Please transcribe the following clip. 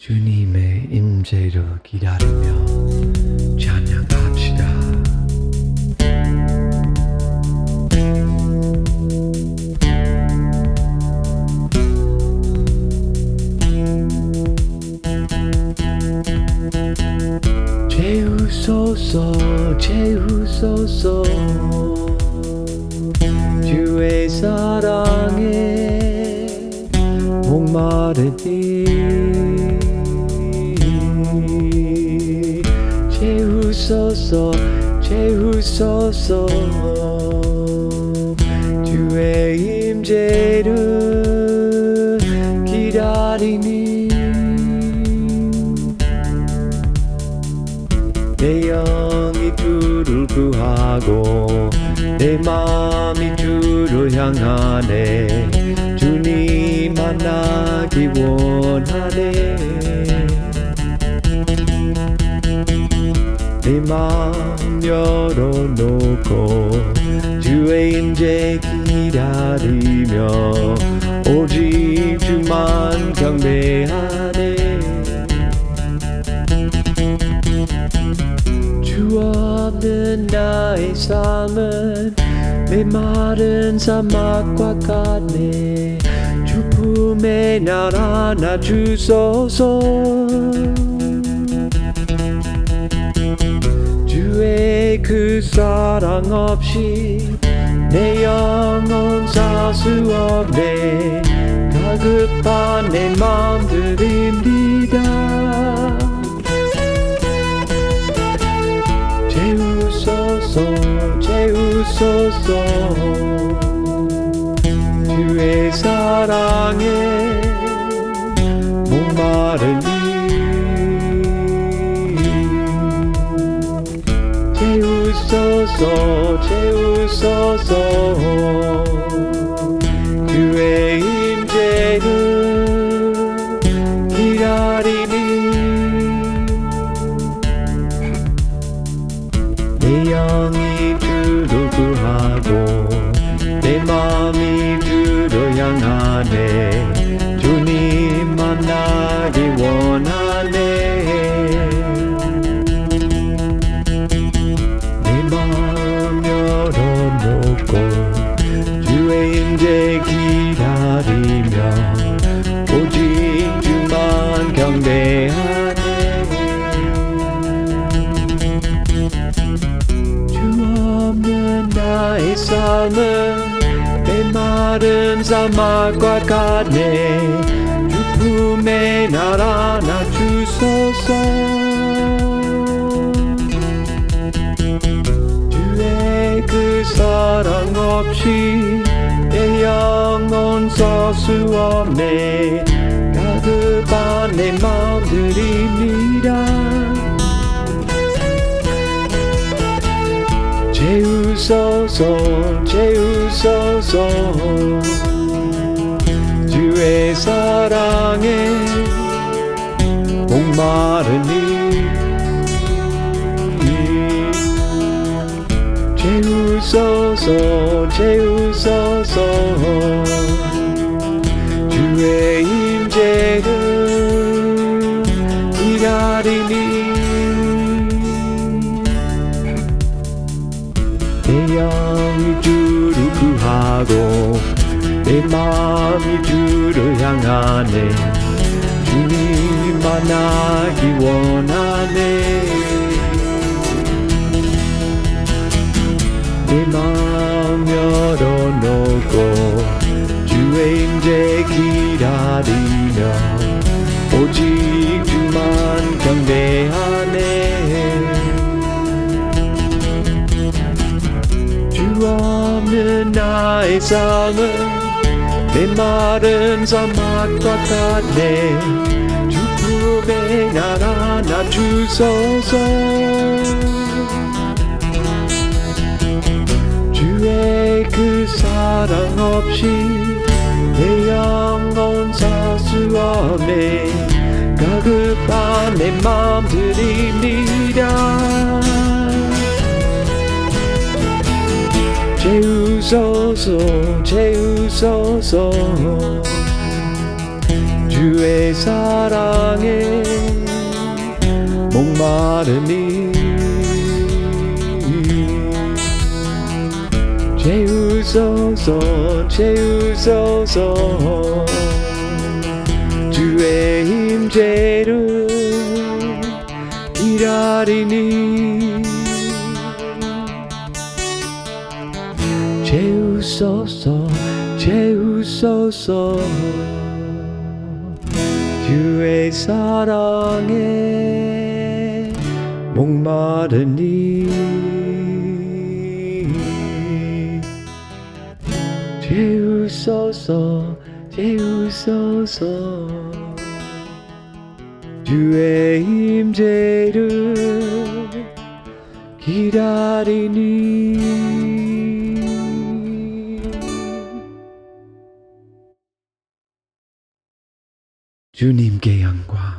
주님의 임재를 기다리며 찬양합시다. 재우소서 재우소서 주의 사랑에 목마르니 재우소서 재우소서 주의 임재를 기다리니. 내 영이 주를 구하고 내 마음이 주를 향하네. 주님 만나기 원하네 내 마음 열어놓고 주의 임재 기다리며 오직 주만 경배하네 주 없는 나의 삶은 메마른 사막과 같네. 주 품에 날 안아주소서 그 사랑 없이 내 영혼 살수 없네 가급한 내 마음들입니다. 재우소서 재우소서. 주의 사랑에 재우소서 재우소서. 주의 임재를 기다리니 내 영이 주를 구하고 임재 기다리며 오직 주만 경배하네 주 없는 나의 삶은 메마른 사막과 같네. 주 품에 날 안아주소서. 주의 그 사랑 없이 내 영혼 설수 없네. 가급한 내 마음들입니다 재우소서 재우소서. 주의 사랑에 목마르니 재우소서 재우소서 주의 임재를 기다리니 내 영이 주를 구하고 내 마음이 주를 향하네. 주님 만나기 원하네. 내 마음 열어놓고 주의 임재 기다리며 오직 주만 경배하네. 주 없는 나의 삶은 메마른 사막과 같네. 주 품에 날 안아주소서 주의 그 사랑 없이 내 영 혼살수 없네 가급한 내 마음들입니다. 재우소서 재우소서. 주의 사랑에 목마르니 채우 소서 채우소서. 주의 임재를 기다리니. 채우소서 채우소서. 주의 사랑에 목마르니 채우소서 채우소서. 주의 임재를 기다리니. 주님께 영광